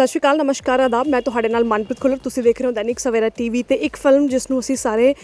ਸਤਿ ਸ਼੍ਰੀ ਅਕਾਲ, ਨਮਸਕਾਰ, ਆਦਾਬ। ਮੈਂ ਤੁਹਾਡੇ ਨਾਲ ਮਨਪ੍ਰੀਤ ਖੁੱਲਰ। ਤੁਸੀਂ ਦੇਖ ਰਹੇ ਹੋ ਦੈਨਿਕ ਸਵੇਰਾ ਟੀਵੀ ਤੇ ਇੱਕ ਫਿਲਮ ਜਿਸ ਨੂੰ ਅਸੀਂ ਸਾਰੇ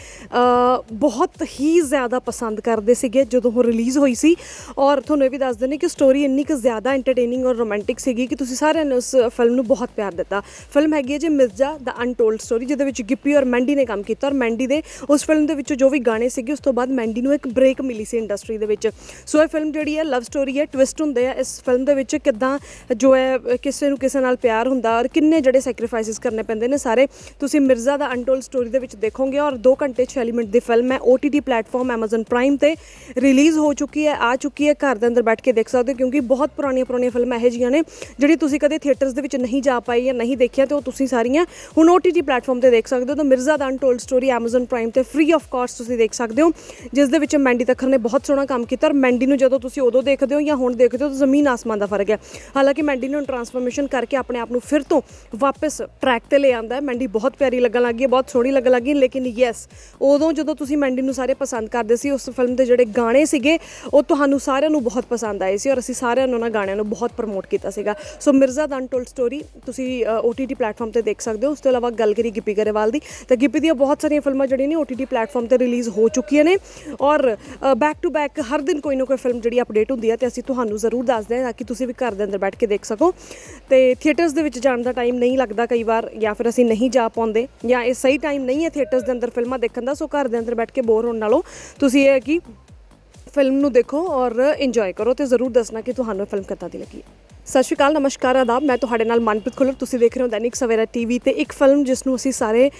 ਬਹੁਤ ਹੀ ਜ਼ਿਆਦਾ ਪਸੰਦ ਕਰਦੇ ਸੀਗੇ ਜਦੋਂ ਉਹ ਰਿਲੀਜ਼ ਹੋਈ ਸੀ। ਔਰ ਤੁਹਾਨੂੰ ਇਹ ਵੀ ਦੱਸ ਦਿੰਦੇ ਕਿ ਸਟੋਰੀ ਇੰਨੀ ਕੁ ਜ਼ਿਆਦਾ ਐਂਟਰਟੇਨਿੰਗ ਔਰ ਰੋਮਾਂਟਿਕ ਸੀਗੀ ਕਿ ਤੁਸੀਂ ਸਾਰਿਆਂ ਨੇ ਉਸ ਫਿਲਮ ਨੂੰ ਬਹੁਤ ਪਿਆਰ ਦਿੱਤਾ। ਫਿਲਮ ਹੈਗੀ ਹੈ ਜੀ ਮਿਰਜ਼ਾ ਦਾ ਅਨਟੋਲਡ ਸਟੋਰੀ ਜਿਹਦੇ ਵਿੱਚ ਗਿੱਪੀ ਔਰ ਮੈਂਡੀ ਨੇ ਕੰਮ ਕੀਤਾ। ਔਰ ਮੈਂਡੀ ਦੇ ਉਸ ਫਿਲਮ ਦੇ ਵਿੱਚ ਜੋ ਵੀ ਗਾਣੇ ਸੀਗੇ, ਉਸ ਤੋਂ ਬਾਅਦ ਮੈਂਡੀ ਨੂੰ ਇੱਕ ਬ੍ਰੇਕ ਮਿਲੀ ਸੀ ਇੰਡਸਟਰੀ ਦੇ ਵਿੱਚ। ਸੋ ਇਹ ਫਿਲਮ ਜਿਹੜੀ ਹੈ ਲਵ ਸਟੋਰੀ ਹੈ ਟਵਿਸਟ ਹੁੰਦੇ ਆ ਇਸ ਫਿਲਮ ਦੇ ਵਿੱਚ ਕਿਦਾਂ ਜੋ ਹੈ, ਕਿਸੇ ਨੂੰ ਕਿਸੇ ਨਾਲ ਪਿਆਰ ਹੁੰਦਾ ਔਰ ਕਿੰਨੇ ਜਿਹੜੇ ਸੈਕਰੀਫਾਈਸਿਸ ਕਰਨੇ ਪੈਂਦੇ ਨੇ ਸਾਰੇ ਤੁਸੀਂ ਮਿਰਜ਼ਾ ਦਾ ਅਨਟੋਲਡ ਸਟੋਰੀ ਦੇ ਵਿੱਚ ਦੇਖੋਗੇ ਔਰ 2 ਘੰਟੇ 6 ਮਿੰਟ ਦੀ ਫਿਲਮ ਹੈ OTT ਪਲੇਟਫਾਰਮ Amazon Prime ਤੇ ਰਿਲੀਜ਼ ਹੋ ਚੁੱਕੀ ਹੈ, ਆ ਚੁੱਕੀ ਹੈ, ਘਰ ਦੇ ਅੰਦਰ ਬੈਠ ਕੇ ਦੇਖ ਸਕਦੇ ਹੋ ਕਿਉਂਕਿ ਬਹੁਤ ਪੁਰਾਣੀਆਂ ਪੁਰਾਣੀਆਂ ਫਿਲਮਾਂ ਇਹੋ ਜਿਹੀਆਂ ਨੇ ਜਿਹੜੀ ਤੁਸੀਂ ਕਦੇ ਥੀਏਟਰਸ ਦੇ ਵਿੱਚ ਨਹੀਂ ਜਾ ਪਾਈ ਜਾਂ ਨਹੀਂ ਦੇਖਿਆ ਤੇ ਉਹ ਤੁਸੀਂ ਸਾਰੀਆਂ ਹੁਣ OTT ਪਲੇਟਫਾਰਮ ਤੇ ਦੇਖ ਸਕਦੇ ਹੋ ਤਾਂ ਮਿਰਜ਼ਾ ਦਾ ਅਨਟੋਲਡ ਸਟੋਰੀ Amazon Prime ਤੇ ਫ੍ਰੀ ਆਫ ਕਾਸਟ ਤੁਸੀਂ ਦੇਖ ਸਕਦੇ ਹੋ, ਜਿਸ ਦੇ ਵਿੱਚ ਮੈਂਡੀ ਤੱਖਰ ਨੇ ਬਹੁਤ ਸੋਹਣਾ ਕੰਮ ਕੀਤਾ ਔਰ ਮੈਂਡੀ ਨੂੰ ਜਦੋਂ ਤੁਸੀਂ ਉਦੋਂ ਦੇਖਦੇ ਹੋ ਜਾਂ ਹੁਣ ਦੇਖਦੇ ਹੋ ਤਾਂ ਜ਼ਮੀਨ ਆਸਮਾਨ ਦਾ ਫ਼ਰਕ ਹੈ। ਹਾਲਾਂਕਿ ਮੈਂਡੀ ਨੇ ਟਰਾਂਸਫਰਮੇਸ਼ਨ ਕਰਕੇ ਆਪਣੇ ਆਪ ਨੂੰ ਫਿਰ ਤੋਂ ਵਾਪਸ ਟਰੈਕ ਤੇ ਲੈ ਆਂਦਾ ਹੈ। ਮੈਂਡੀ ਬਹੁਤ ਪਿਆਰੀ ਲੱਗਣ ਲੱਗੀ ਹੈ ਬਹੁਤ ਸੋਹਣੀ ਲੱਗਣ ਲੱਗੀ ਹੈ, ਲੇਕਿਨ ਯੈਸ ਉਦੋਂ ਜਦੋਂ ਤੁਸੀਂ ਮੈਂਡੀ ਨੂੰ ਸਾਰੇ ਪਸੰਦ ਕਰਦੇ ਸੀ ਉਸ ਫਿਲਮ ਦੇ ਜਿਹੜੇ ਗਾਣੇ ਸੀਗੇ ਉਹ ਤੁਹਾਨੂੰ ਸਾਰਿਆਂ ਨੂੰ ਬਹੁਤ ਪਸੰਦ ਆਏ ਸੀ ਔਰ ਅਸੀਂ ਸਾਰਿਆਂ ਨੂੰ ਉਹਨਾਂ ਗਾਣਿਆਂ ਨੂੰ ਬਹੁਤ ਪ੍ਰਮੋਟ ਕੀਤਾ ਸੀਗਾ। ਸੋ ਮਿਰਜ਼ਾ ਦਾ ਅਨਟੋਲਡ ਸਟੋਰੀ ਤੁਸੀਂ OTT ਪਲੇਟਫਾਰਮ ਤੇ ਦੇਖ ਸਕਦੇ ਹੋ। ਉਸ ਤੋਂ ਇਲਾਵਾ ਗੱਲ ਕਰੀ ਗਿੱਪੀ ਗਰੇਵਾਲ ਦੀ ਤਾਂ ਗਿੱਪੀ ਦੀਆਂ ਬਹੁਤ ਸਾਰੀਆਂ ਫਿਲਮਾਂ ਜਿਹੜੀਆਂ ਨੇ OTT ਪਲੇਟਫਾਰਮ ਤੇ ਰਿਲੀਜ਼ ਹੋ ਚੁੱਕੀਆਂ ਨੇ ਔਰ ਬੈਕ ਟੂ ਬੈਕ ਹਰ ਦਿਨ ਕੋਈ ਨਾ ਕੋਈ ਫਿਲਮ ਜਿਹੜੀ ਅਪਡੇਟ ਹੁੰਦੀ ਹੈ ਤੇ ਅਸੀਂ ਤੁਹਾਨੂੰ ਜ਼ਰੂਰ ਦੱਸਦੇ ਹਾਂ ਤਾਂ ਕਿ ਤੁਸੀਂ ਵੀ ਘਰ ਦੇ ਅੰਦਰ ਬੈਠ ਕੇ ਦੇਖ ਸਕੋ। ਤੇ ਥੀਏਟਰਸ ਦੇ ਵਿੱਚ ਜਾਣ ਦਾ ਟਾਈਮ ਨਹੀਂ ਲੱਗਦਾ ਕਈ ਵਾਰ, ਜਾਂ ਫਿਰ ਅਸੀਂ ਨਹੀਂ ਜਾ ਪਾਉਂਦੇ, ਜਾਂ ਇਹ ਸਹੀ ਟਾਈਮ ਨਹੀਂ ਹੈ ਥੀਏਟਰਸ ਦੇ ਅੰਦਰ ਫਿਲਮਾਂ ਦੇਖਣ ਦਾ, ਸੋ ਘਰ ਦੇ ਅੰਦਰ ਬੈਠ ਕੇ ਬੋਰ ਹੋਣ ਨਾਲੋਂ ਤੁਸੀਂ ਇਹ ਹੈ ਕਿ ਫਿਲਮ ਨੂੰ ਦੇਖੋ ਔਰ ਇੰਜੋਏ ਕਰੋ ਤੇ ਜ਼ਰੂਰ ਦੱਸਣਾ ਕਿ ਤੁਹਾਨੂੰ ਇਹ ਫਿਲਮ ਕਿੱਦਾਂ ਦੀ ਲੱਗੀ। ਸਤਿ ਸ਼੍ਰੀ ਅਕਾਲ, ਨਮਸਕਾਰ, ਆਦਾਬ। ਮੈਂ ਤੁਹਾਡੇ ਨਾਲ ਮਨਪ੍ਰੀਤ ਖੁੱਲਰ। ਤੁਸੀਂ ਦੇਖ ਰਹੇ ਹੋ ਦੈਨਿਕ ਸਵੇਰਾ ਟੀਵੀ ਤੇ ਇੱਕ ਫਿਲਮ ਜਿਸ ਨੂੰ ਅਸੀਂ ਸਾਰੇ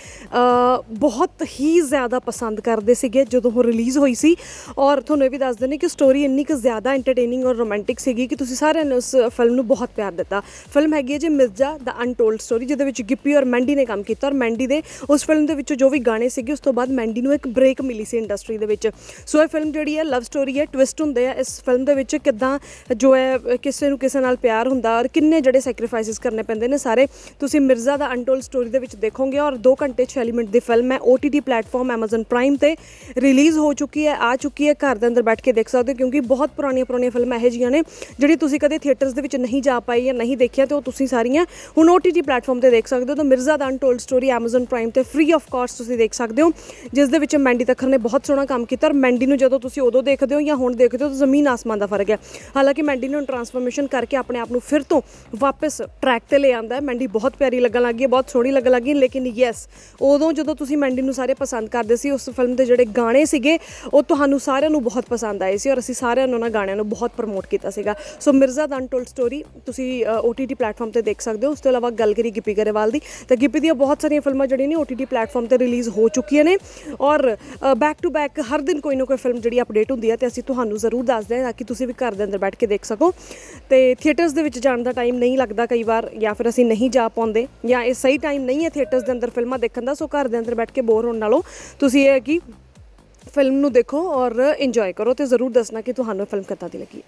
ਬਹੁਤ ਹੀ ਜ਼ਿਆਦਾ ਪਸੰਦ ਕਰਦੇ ਸੀਗੇ ਜਦੋਂ ਉਹ ਰਿਲੀਜ਼ ਹੋਈ ਸੀ। ਔਰ ਤੁਹਾਨੂੰ ਇਹ ਵੀ ਦੱਸ ਦਿੰਦੇ ਕਿ ਸਟੋਰੀ ਇੰਨੀ ਕੁ ਜ਼ਿਆਦਾ ਐਂਟਰਟੇਨਿੰਗ ਔਰ ਰੋਮਾਂਟਿਕ ਸੀਗੀ ਕਿ ਤੁਸੀਂ ਸਾਰਿਆਂ ਨੇ ਉਸ ਫਿਲਮ ਨੂੰ ਬਹੁਤ ਪਿਆਰ ਦਿੱਤਾ। ਫਿਲਮ ਹੈਗੀ ਹੈ ਜੀ ਮਿਰਜ਼ਾ ਦਾ ਅਨਟੋਲਡ ਸਟੋਰੀ ਜਿਹਦੇ ਵਿੱਚ ਗਿੱਪੀ ਔਰ ਮੈਂਡੀ ਨੇ ਕੰਮ ਕੀਤਾ। ਔਰ ਮੈਂਡੀ ਦੇ ਉਸ ਫਿਲਮ ਦੇ ਵਿੱਚੋਂ ਜੋ ਵੀ ਗਾਣੇ ਸੀਗੇ, ਉਸ ਤੋਂ ਬਾਅਦ ਮੈਂਡੀ ਨੂੰ ਇੱਕ ਬ੍ਰੇਕ ਮਿਲੀ ਸੀ ਇੰਡਸਟਰੀ ਦੇ ਵਿੱਚ। ਸੋ ਇਹ ਫਿਲਮ ਜਿਹੜੀ ਹੈ ਲਵ ਸਟੋਰੀ ਹੈ ਟਵਿਸਟ ਹੁੰਦੇ ਆ ਇਸ ਫਿਲਮ ਦੇ ਵਿੱਚ ਕਿਦਾਂ ਜੋ ਹੈ, ਕਿਸੇ ਨੂੰ ਕਿਸੇ ਨਾਲ ਪਿਆਰ ਹੁੰਦਾ ਔਰ ਕਿੰਨੇ ਜਿਹੜੇ ਸੈਕਰੀਫਾਈਸਿਸ ਕਰਨੇ ਪੈਂਦੇ ਨੇ ਸਾਰੇ ਤੁਸੀਂ ਮਿਰਜ਼ਾ ਦਾ ਅਨਟੋਲਡ ਸਟੋਰੀ ਦੇ ਵਿੱਚ ਦੇਖੋਗੇ ਔਰ 2 ਘੰਟੇ 46 ਮਿੰਟ ਦੀ ਫਿਲਮ ਹੈ, OTT ਪਲੇਟਫਾਰਮ Amazon Prime ਤੇ ਰਿਲੀਜ਼ ਹੋ ਚੁੱਕੀ ਹੈ, ਆ ਚੁੱਕੀ ਹੈ, ਘਰ ਦੇ ਅੰਦਰ ਬੈਠ ਕੇ ਦੇਖ ਸਕਦੇ ਹੋ ਕਿਉਂਕਿ ਬਹੁਤ ਪੁਰਾਣੀਆਂ ਪੁਰਾਣੀਆਂ ਫਿਲਮਾਂ ਇਹੋ ਜਿਹੀਆਂ ਨੇ ਜਿਹੜੀ ਤੁਸੀਂ ਕਦੇ ਥੀਏਟਰਸ ਦੇ ਵਿੱਚ ਨਹੀਂ ਜਾ ਪਾਈ ਜਾਂ ਨਹੀਂ ਦੇਖਿਆ ਤੇ ਉਹ ਤੁਸੀਂ ਸਾਰੀਆਂ ਹੁਣ OTT ਪਲੇਟਫਾਰਮ ਤੇ ਦੇਖ ਸਕਦੇ ਹੋ ਤਾਂ ਮਿਰਜ਼ਾ ਦਾ ਅਨਟੋਲਡ ਸਟੋਰੀ Amazon Prime ਤੇ ਫ੍ਰੀ ਆਫ ਕਾਸਟ ਤੁਸੀਂ ਦੇਖ ਸਕਦੇ ਹੋ, ਜਿਸ ਦੇ ਵਿੱਚ ਮੈਂਡੀ ਤੱਖਰ ਨੇ ਬਹੁਤ ਸੋਹਣਾ ਕੰਮ ਕੀਤਾ ਔਰ ਮੈਂਡੀ ਨੂੰ ਜਦੋਂ ਤੁਸੀਂ ਉਦੋਂ ਦੇਖਦੇ ਹੋ ਜਾਂ ਹੁਣ ਦੇਖਦੇ ਹੋ ਤਾਂ ਜ਼ਮੀਨ ਆਸਮਾਨ ਦਾ ਫ਼ਰਕ ਹੈ। ਹਾਲਾਂਕਿ ਮੈਂਡੀ ਨੇ ਟਰਾਂਸਫਰਮੇਸ਼ਨ ਕਰਕੇ ਆਪਣੇ ਆਪ ਨੂੰ ਫਿਰ ਤੋਂ ਵਾਪਸ ਟਰੈਕ ਤੇ ਲੈ ਆਂਦਾ ਹੈ। ਮੈਂਡੀ ਬਹੁਤ ਪਿਆਰੀ ਲੱਗਣ ਲੱਗੀ ਹੈ ਬਹੁਤ ਸੋਹਣੀ ਲੱਗਣ ਲੱਗੀ ਹੈ, ਲੇਕਿਨ ਯੈਸ ਉਦੋਂ ਜਦੋਂ ਤੁਸੀਂ ਮੈਂਡੀ ਨੂੰ ਸਾਰੇ ਪਸੰਦ ਕਰਦੇ ਸੀ ਉਸ ਫਿਲਮ ਦੇ ਜਿਹੜੇ ਗਾਣੇ ਸੀਗੇ ਉਹ ਤੁਹਾਨੂੰ ਸਾਰਿਆਂ ਨੂੰ ਬਹੁਤ ਪਸੰਦ ਆਏ ਸੀ ਔਰ ਅਸੀਂ ਸਾਰਿਆਂ ਨੂੰ ਉਹਨਾਂ ਗਾਣਿਆਂ ਨੂੰ ਬਹੁਤ ਪ੍ਰਮੋਟ ਕੀਤਾ ਸੀਗਾ। ਸੋ ਮਿਰਜ਼ਾ ਦਾ ਅਨਟੋਲਡ ਸਟੋਰੀ ਤੁਸੀਂ OTT ਪਲੇਟਫਾਰਮ ਤੇ ਦੇਖ ਸਕਦੇ ਹੋ। ਉਸ ਤੋਂ ਇਲਾਵਾ ਗੱਲ ਕਰੀ ਗਿੱਪੀ ਗਰੇਵਾਲ ਦੀ ਤਾਂ ਗਿੱਪੀ ਦੀਆਂ ਬਹੁਤ ਸਾਰੀਆਂ ਫਿਲਮਾਂ ਜਿਹੜੀਆਂ ਨੇ OTT ਪਲੇਟਫਾਰਮ ਤੇ ਰਿਲੀਜ਼ ਹੋ ਚੁੱਕੀਆਂ ਨੇ ਔਰ ਬੈਕ ਟੂ ਬੈਕ ਹਰ ਦਿਨ ਕੋਈ ਨਾ ਕੋਈ ਫਿਲਮ ਜਿਹੜੀ ਅਪਡੇਟ ਹੁੰਦੀ ਹੈ ਤੇ ਅਸੀਂ ਤੁਹਾਨੂੰ ਜ਼ਰੂਰ ਦੱਸਦੇ ਹਾਂ ਤਾਂ ਕਿ ਤੁਸੀਂ ਵੀ ਘਰ ਦੇ ਅੰਦਰ ਬੈਠ ਕੇ ਦੇਖ ਸਕੋ। ਤੇ ਥੀਏਟਰਸ ਦੇ ਵਿੱਚ ਜਾਣ ਦਾ ਟਾਈਮ ਨਹੀਂ ਲੱਗਦਾ ਕਈ ਵਾਰ, ਜਾਂ ਫਿਰ ਅਸੀਂ ਨਹੀਂ ਜਾ ਪਾਉਂਦੇ, ਜਾਂ ਇਹ ਸਹੀ ਟਾਈਮ ਨਹੀਂ ਹੈ ਥੀਏਟਰਸ ਦੇ ਅੰਦਰ ਫਿਲਮਾਂ ਦੇਖਣ ਦਾ, ਸੋ ਘਰ ਦੇ ਅੰਦਰ ਬੈਠ ਕੇ ਬੋਰ ਹੋਣ ਨਾਲੋਂ ਤੁਸੀਂ ਇਹ ਹੈ ਕਿ ਫਿਲਮ ਨੂੰ ਦੇਖੋ ਔਰ ਇੰਜੋਏ ਕਰੋ ਤੇ ਜ਼ਰੂਰ ਦੱਸਣਾ ਕਿ ਤੁਹਾਨੂੰ ਇਹ ਫਿਲਮ ਕਿੱਦਾਂ ਦੀ ਲੱਗੀ।